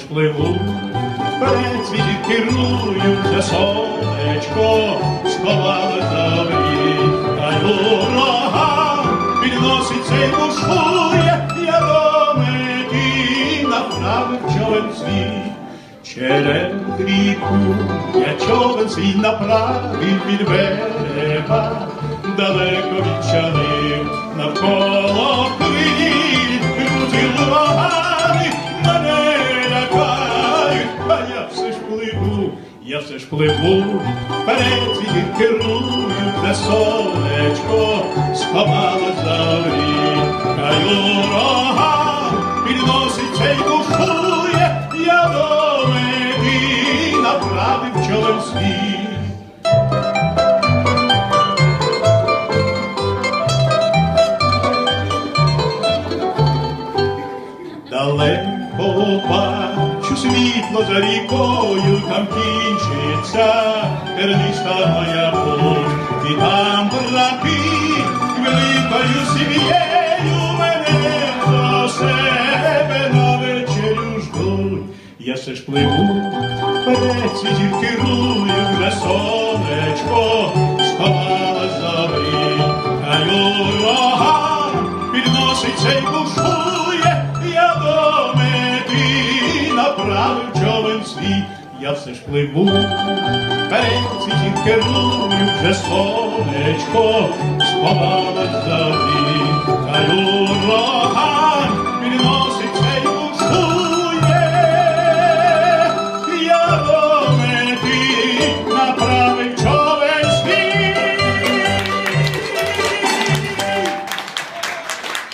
пливу, вперед світі керую, вже сонечко сховали забрі, та й урага підносить цей бушує, я до мети направив човен свій. Через ріку я човен свій направив від берега, далеко відчалив навколо хвилі, пливу, я все ж пливу, вперед свій керую, де сонечко сховало заврі, хай ураган підносить цей кушує, я до мети направив човен свій. Далеко бачу світло за рікою, там кінчиться терниста моя путь, і там брати великою сім'єю мене до себе на вечерю ждуть. Я все ж пливу, вперед світі керую, вже сонечко сховала забрі, хай ураган підносить цей бушує, правив човен свій, я все ж пливу, перед світів керую вже сонечко, сховала за вікаю.